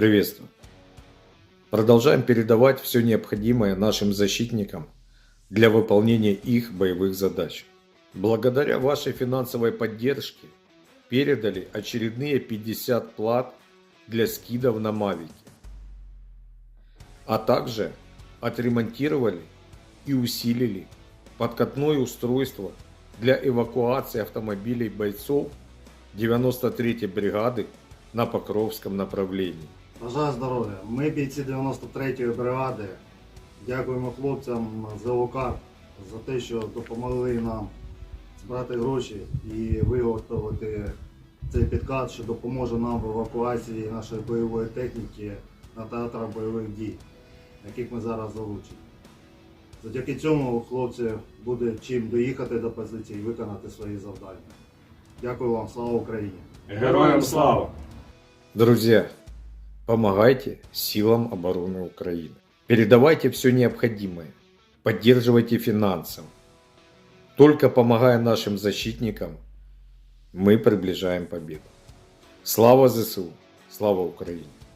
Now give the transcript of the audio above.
Приветствую. Продолжаем передавать все необходимое нашим защитникам для выполнения их боевых задач. Благодаря вашей финансовой поддержке передали очередные 50 плат для скидов на Мавики. А также отремонтировали и усилили подкатное устройство для эвакуации автомобилей бойцов 93-й бригады на Покровском направлении. Бажаю здоров'я. Ми бійці 93-ї бригади. Дякуємо хлопцям з ОК за те, що допомогли нам збирати гроші і виготовити цей підкат, що допоможе нам в евакуації нашої бойової техніки на театрах бойових дій, яких ми зараз залучені. Завдяки цьому у хлопців буде чим доїхати до позиції і виконати свої завдання. Дякую вам, слава Україні! Героям слава! Друзья, помогайте силам обороны Украины. Передавайте все необходимое. Поддерживайте финансово. Только помогая нашим защитникам, мы приближаем победу. Слава ЗСУ! Слава Украине!